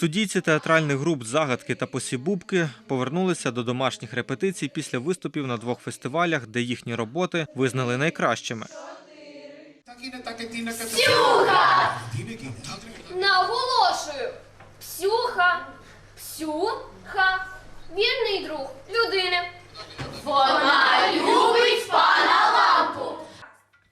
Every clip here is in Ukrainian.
Студійці театральних груп загадки та посібубки повернулися до домашніх репетицій після виступів на двох фестивалях, де їхні роботи визнали найкращими. Псюха! Наголошую. Псюха, псюха, вірний друг людини.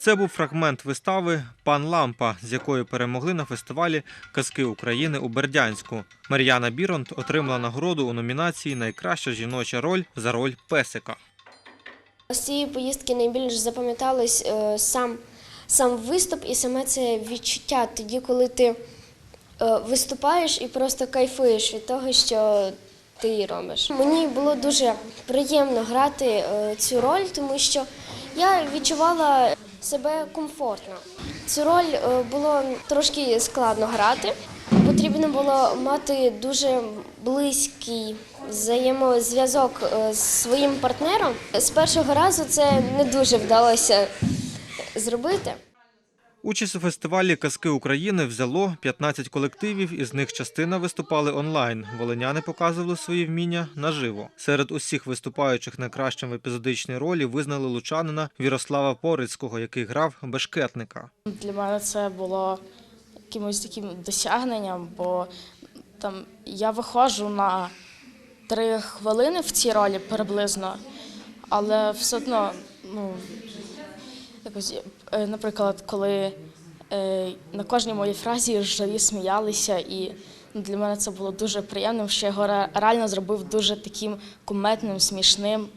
Це був фрагмент вистави Пан Лампа, з якою перемогли на фестивалі Казки України у Бердянську. Мар'яна Біронт отримала нагороду у номінації Найкраща жіноча роль за роль песика. З цієї поїздки найбільш запам'яталось е, сам, сам виступ і саме це відчуття тоді, коли ти е, виступаєш і просто кайфуєш від того, що ти робиш. Мені було дуже приємно грати е, цю роль, тому що я відчувала себе комфортно. Цю роль е, було трошки складно грати. Потрібно було мати дуже близький взаємозв'язок е, з своїм партнером. З першого разу це не дуже вдалося зробити. Участь у фестивалі Казки України взяло 15 колективів, із них частина виступали онлайн. Волиняни показували свої вміння наживо. Серед усіх виступаючих найкращим в епізодичній ролі визнали лучанина Вірослава Порицького, який грав бешкетника. Для мене це було якимось таким досягненням, бо там я виходжу на три хвилини в цій ролі приблизно, але все одно, ну, якось, е, наприклад, коли е, на кожній моїй фразі живі сміялися, і для мене це було дуже приємним, що його реально зробив дуже таким куметним, смішним.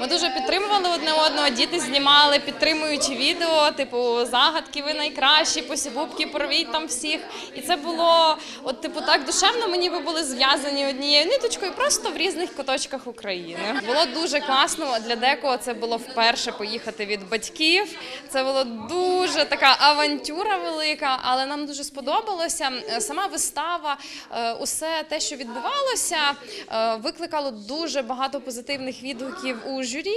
Ми дуже підтримували одне одного. Діти знімали підтримуючи відео, типу загадки, ви найкращі, посібубки, порвіть там всіх. І це було, от, типу, так душевно. Ми ніби були зв'язані однією ниточкою, просто в різних куточках України. Було дуже класно. Для декого це було вперше поїхати від батьків. Це було дуже така авантюра велика, але нам дуже сподобалося. Сама вистава, е, усе те, що відбувалося, е, викликало дуже багато позитивних відгуків у журі.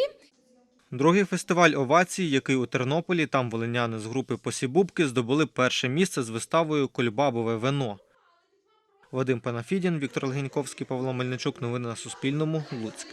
Другий фестиваль овацій, який у Тернополі, там волиняни з групи Посібубки здобули перше місце з виставою Кольбабове вино. Вадим Панафідін, Віктор Легеньковський, Павло Мельничук. Новини на Суспільному. Луцьк.